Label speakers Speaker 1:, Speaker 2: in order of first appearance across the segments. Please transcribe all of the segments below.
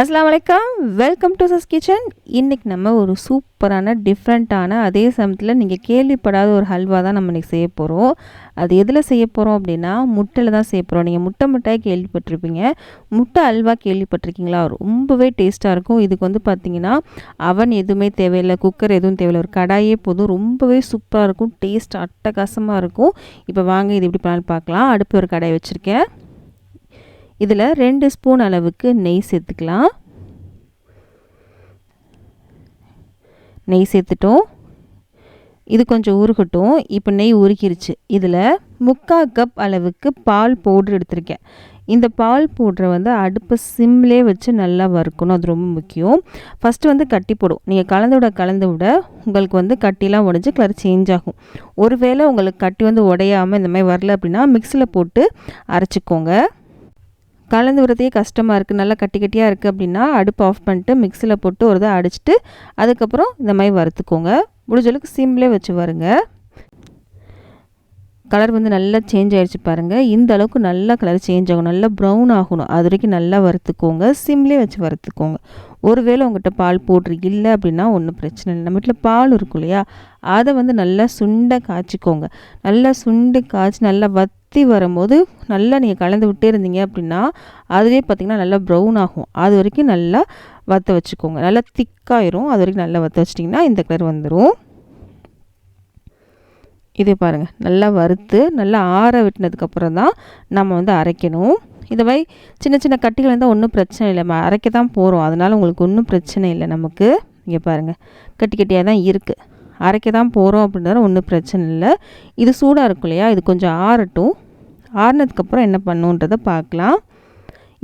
Speaker 1: அஸ்லாம் வலைக்கம். Welcome to சஸ் kitchen இன்றைக்கி நம்ம ஒரு சூப்பரான டிஃப்ரெண்ட்டான அதே சமயத்தில் நீங்கள் கேள்விப்படாத ஒரு ஹல்வா தான் நம்ம இன்றைக்கி செய்ய போகிறோம் அது எதில் செய்ய போகிறோம் அப்படின்னா முட்டையில் தான் செய்ய போகிறோம் நீங்கள் முட்டை முட்டையாக கேள்விப்பட்டிருப்பீங்க. முட்டை அல்வா கேள்விப்பட்டிருக்கீங்களா? ரொம்பவே டேஸ்ட்டாக இருக்கும். இதுக்கு வந்து பார்த்திங்கன்னா அவன் எதுவுமே தேவையில்லை குக்கர் எதுவும் தேவையில்லை. ஒரு கடாயே போதும். ரொம்பவே சூப்பராக இருக்கும். டேஸ்ட் அட்டகாசமாக இருக்கும். இப்போ வாங்க இது எப்படி பண்ணாலும் பார்க்கலாம். அடுப்பு ஒரு கடாய் வச்சுருக்கேன். இதில் ரெண்டு ஸ்பூன் அளவுக்கு நெய் சேர்த்துக்கலாம். நெய் சேர்த்துட்டோம். இது கொஞ்சம் உருகட்டும். இப்போ நெய் உருக்கிருச்சு இதில் முக்கால் கப் அளவுக்கு பால் பவுட்ரு எடுத்திருக்கேன். இந்த பால் பவுட்ரை வந்து அடுப்பு சிம்லே வச்சு நல்லா வறுக்கணும். அது ரொம்ப முக்கியம். ஃபஸ்ட்டு வந்து கட்டி போடும். நீங்கள் கலந்து விட கலந்து விட உங்களுக்கு வந்து கட்டிலாம் உடஞ்சி கலர் சேஞ்ச் ஆகும். ஒருவேளை உங்களுக்கு கட்டி வந்து உடையாமல் இந்த மாதிரி வரல அப்படின்னா மிக்சியில் போட்டு அரைச்சிக்கோங்க. கலந்து விடுறதே கஷ்டமாக இருக்குது நல்லா கட்டி கட்டியாக இருக்குது அப்படின்னா அடுப்பு ஆஃப் பண்ணிட்டு மிக்சியில் போட்டு ஒரு இதை அடிச்சுட்டு அதுக்கப்புறம் இந்த மாதிரி வறுத்துக்கோங்க. முடிஞ்சளவுக்கு சிம்லேயே வச்சு வருங்க கலர் வந்து நல்லா சேஞ்ச் ஆகிடுச்சு பாருங்கள் இந்த அளவுக்கு நல்லா கலர் சேஞ்ச் ஆகும் நல்லா ப்ரௌன் ஆகணும். அது வரைக்கும் நல்லா வறுத்துக்கோங்க. சிம்லேயே வச்சு வறுத்துக்கோங்க. ஒருவேளை உங்கள்கிட்ட பால் போட்ரு இல்லை அப்படின்னா ஒன்றும் பிரச்சனை இல்லை. நம்ம வீட்டில் பால் இருக்கும் இல்லையா? அதை வந்து நல்லா சுண்டை காய்ச்சிக்கோங்க. நல்லா சுண்டு காய்ச்சி நல்லா வத் வத்தி வரும்போது நல்லா நீங்கள் கலந்து விட்டே இருந்தீங்க அப்படின்னா அதுவே பார்த்திங்கன்னா நல்லா ப்ரௌன் ஆகும். அது வரைக்கும் நல்லா வற்ற வச்சுக்கோங்க. நல்லா திக்காயிரும் அது வரைக்கும் நல்லா வற்ற வச்சிட்டிங்கன்னா இந்த கலர் வந்துடும் இதே பாருங்கள் நல்லா வறுத்து நல்லா ஆற விட்டினதுக்கப்புறம் தான் நம்ம வந்து அரைக்கணும். இந்த மாதிரி சின்ன சின்ன கட்டிகள் இருந்தால் ஒன்றும் பிரச்சனை இல்லை. நம்ம அரைக்க தான் போகிறோம் அதனால் உங்களுக்கு ஒன்றும் பிரச்சனை இல்லை நமக்கு. இங்கே பாருங்கள் கட்டி கட்டியாக தான் இருக்குது அரைக்க தான் போகிறோம் அப்படின்றத ஒன்றும் பிரச்சனை இல்லை. இது சூடாக இருக்கும் இல்லையா? இது கொஞ்சம் ஆறட்டும். ஆறினதுக்கப்புறம் என்ன பண்ணுன்றதை பார்க்கலாம்.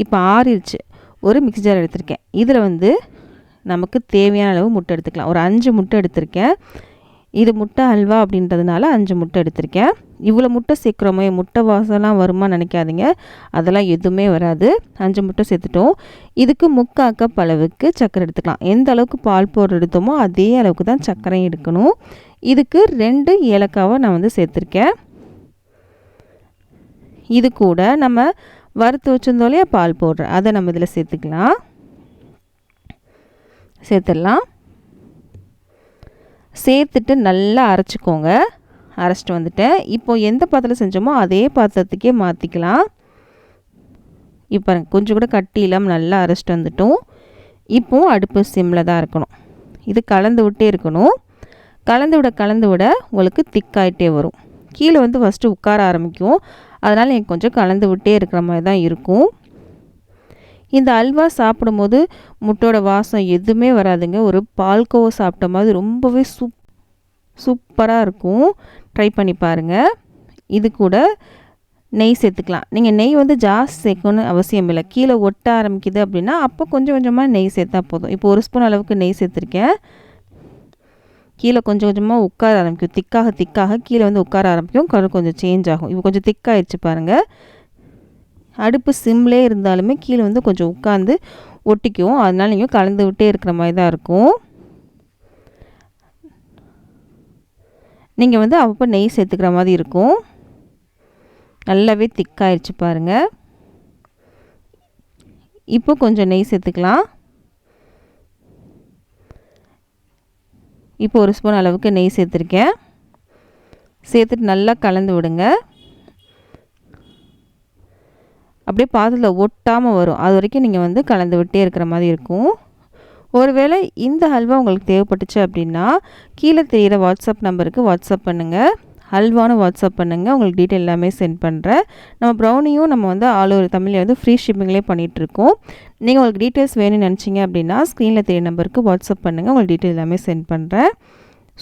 Speaker 1: இப்போ ஆறிடுச்சு ஒரு மிக்சி ஜார் எடுத்திருக்கேன். இதில் வந்து நமக்கு தேவையான அளவு முட்டை எடுத்துக்கலாம். ஒரு அஞ்சு முட்டை எடுத்திருக்கேன். இது முட்டை அல்வா அப்படின்றதுனால அஞ்சு முட்டை எடுத்திருக்கேன். இவ்வளோ முட்டை சேர்க்குறோமே முட்டை வாசம்லாம் வருமா நினைக்காதீங்க. அதெல்லாம் எதுவுமே வராது. அஞ்சு முட்டை சேர்த்துட்டோம். இதுக்கு முக்கா கப் அளவுக்கு சர்க்கரை எடுத்துக்கலாம். எந்த அளவுக்கு பால் போர் எடுத்தோமோ அதே அளவுக்கு தான் சர்க்கரையும் எடுக்கணும். இதுக்கு ரெண்டு ஏலக்காவை நான் வந்து சேர்த்துருக்கேன். இது கூட நம்ம வறுத்து வச்சிருந்தோலையே பால் போடுற அதை நம்ம இதில் சேர்த்துக்கலாம். சேர்த்துடலாம். சேர்த்துட்டு நல்லா அரைச்சிக்கோங்க. அரைச்சிட்டு வந்துட்டேன். இப்போது எந்த பாத்திரம் செஞ்சோமோ அதே பாத்திரத்துக்கே மாற்றிக்கலாம் இப்போ கொஞ்சம் கூட கட்டி இல்லாமல் நல்லா அரைச்சிட்டு வந்துட்டோம். இப்போவும் அடுப்பு சிம்மில் தான் இருக்கணும். இது கலந்து விட்டே இருக்கணும். கலந்து விட கலந்து விட உங்களுக்கு திக்காயிட்டே வரும். கீழே வந்து ஃபஸ்ட்டு உட்கார ஆரம்பிக்கும். அதனால் எனக்கு கொஞ்சம் கலந்து விட்டே இருக்கிற மாதிரி தான் இருக்கும். இந்த அல்வா சாப்பிடும்போது முட்டோட வாசம் எதுவுமே வராதுங்க. ஒரு பால்கோவா சாப்பிட்ட மாதிரி ரொம்பவே சூப் சூப்பராக இருக்கும். ட்ரை பண்ணி பாருங்கள் இது கூட நெய் சேர்த்துக்கலாம். நீங்கள் நெய் வந்து ஜாஸ்தி சேர்க்கணும்னு அவசியம் இல்லை. கீழே ஒட்ட ஆரம்பிக்குது அப்படின்னா அப்போ கொஞ்சம் கொஞ்சமாக நெய் சேர்த்தா போதும். இப்போ ஒரு ஸ்பூன் அளவுக்கு நெய் சேர்த்துருக்கேன். கீழே கொஞ்சம் கொஞ்சமாக உட்கார ஆரம்பிக்கும். திக்காக திக்காக கீழே வந்து உட்கார ஆரம்பிக்கும். கலர் கொஞ்சம் சேஞ்ச் ஆகும். இப்போ கொஞ்சம் திக்காகிடுச்சு பாருங்கள் அடுப்பு சிம்லே இருந்தாலுமே கீழே வந்து கொஞ்சம் உட்காந்து ஒட்டிக்கும் அதனால் நீங்கள் கலந்து விட்டே இருக்கிற மாதிரி தான் இருக்கும். நீங்கள் வந்து அப்பப்போ நெய் சேர்த்துக்கிற மாதிரி இருக்கும். நல்லாவே திக்காயிடுச்சு பாருங்கள் இப்போ கொஞ்சம் நெய் சேர்த்துக்கலாம். இப்போ ஒரு ஸ்பூன் அளவுக்கு நெய் சேர்த்துருக்கேன். சேர்த்துட்டு நல்லா கலந்து விடுங்க. அப்படியே பாத்திரத்தில் ஒட்டாமல் வரும். அது வரைக்கும் நீங்கள் வந்து கலந்து விட்டே இருக்கிற மாதிரி இருக்கும். ஒருவேளை இந்த ஹல்வா உங்களுக்கு தேவைப்பட்டுச்சு அப்படின்னா கீழே தெரிகிற வாட்ஸ்அப் நம்பருக்கு வாட்ஸ்அப் பண்ணுங்கள் ஹல்வானு வாட்ஸ்அப் பண்ணுங்கள் உங்களுக்கு டீட்டெயில் எல்லாமே சென்ட் பண்ணுறேன் நம்ம ப்ரௌனியும் நம்ம வந்து ஆல் ஓவர் தமிழில் வந்து ஃப்ரீ ஷிப்பிங்லேயே பண்ணிகிட்ருக்கோம் நீங்கள் உங்களுக்கு டீட்டெயில்ஸ் வேணும்னு நினச்சிங்க அப்படின்னா ஸ்க்ரீனில் தெரிய நம்பருக்கு வாட்ஸ்அப் பண்ணுங்கள் உங்களுக்கு டீட்டெயில் எல்லாமே சென்ட் பண்ணுறேன்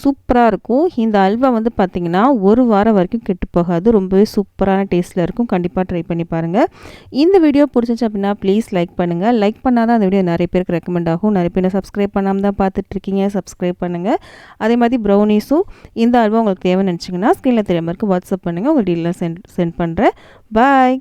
Speaker 1: சூப்பராக இருக்கும். இந்த அல்வா வந்து பார்த்திங்கன்னா ஒரு வாரம் வரைக்கும் கெட்டு போகாது. ரொம்பவே சூப்பரான டேஸ்ட்டில் இருக்கும். கண்டிப்பாக ட்ரை பண்ணி பாருங்கள் இந்த வீடியோ பிடிச்சிச்சு அப்படின்னா ப்ளீஸ் லைக் பண்ணுங்கள் லைக் பண்ணால் தான் அந்த வீடியோ நிறைய பேருக்கு ரெக்கமெண்ட் ஆகும். நிறைய பேர் சப்ஸ்கிரைப் பண்ணாமல் தான் பார்த்துட்ருக்கீங்க. சப்ஸ்கிரைப் பண்ணுங்கள் அதே மாதிரி ப்ரௌனிஸும் இந்த அல்வா உங்களுக்கு தேவை நினச்சிங்கன்னா ஸ்க்ரீனில் தெரியாமல் வாட்ஸ்அப் பண்ணுங்கள் உங்களுக்கு டீலர் சென்ட் சென்ட் பண்ணுறேன் பாய்